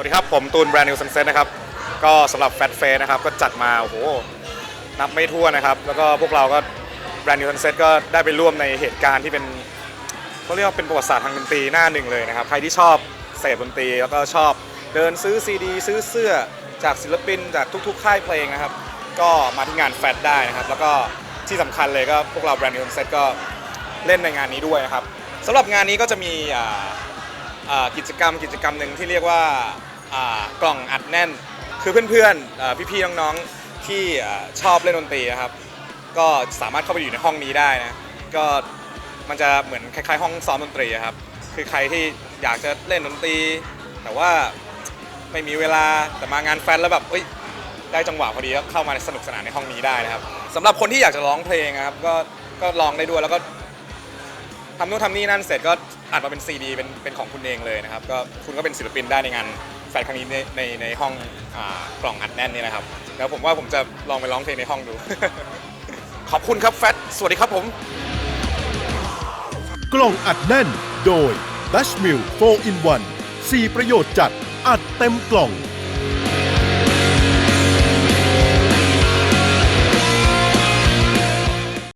วัสดีครับ ผมตูนแบรนด์นิวซันเซ็ตนะครับ ก็สำหรับแฟตเฟสนะครับ ก็จัดมา โอ้โห นับไม่ถ้วนะครับ แล้วก็พวกเราก็แบรนด์นิวซันเซ็ตก็ได้ไปร่วมในเหตุการณ์ที่เป็นเขาเรียกว่าเป็นประวัติศาสตร์ทางดนตรีหน้าหนึ่งเลยนะครับ ใครที่ชอบเสพดนตรี แล้วก็ชอบเดินซื้อซีดี ซื้อเสื้อจากศิลปิน จากทุกๆ ค่ายเพลงนะครับ ก็มาที่งานแฟตได้นะครับ แล้วก็ที่สำคัญเลยก็พวกเราแบรนด์นิวซันเซ็ตก็เล่นในงานนี้ด้วยนะครับสำหรับงานนี้ก็จะมีกิจกรรมกิจกรรมหนึ่งที่เรียกว่า อ่ากล่องอัดแน่น คือเพื่อนๆอ่าพี่ๆน้องๆที่อ่าชอบเล่นดนตรีนะครับ ก็สามารถเข้าไปอยู่ในห้องนี้ได้นะก็มันจะเหมือนคล้ายๆ ห้องซ้อมดนตรีอะครับ คือใครที่อยากจะเล่นดนตรี แต่ว่าไม่มีเวลาแต่มางานแฟนแล้วแบบเอ้ยได้จังหวะพอดีก็เข้ามาสนุกสนานในห้องนี้ได้นะครับสำหรับคนที่อยากจะร้องเพลงนะครับก็ก็ลองได้ด้วยแล้วก็ทำนู่นทำนี่นั่นเสร็จก็อัดมาเป็นซีดีเป็นเป็นของคุณเองเลยนะครับก็คุณก็เป็นศิลปินได้ในงาน แฟนครั้งนี้ในในในห้องอากล่องอัดแน่นนี่นะครับ แล้วผมว่าผมจะลองไปร้องเพลงในห้องดู ขอบคุณครับแฟตสวัสดีครับผม กล่องอัดแน่นโดย d a s h m i l 4 in 1 4 ประโยชน์จัดอัดเต็มกล่อง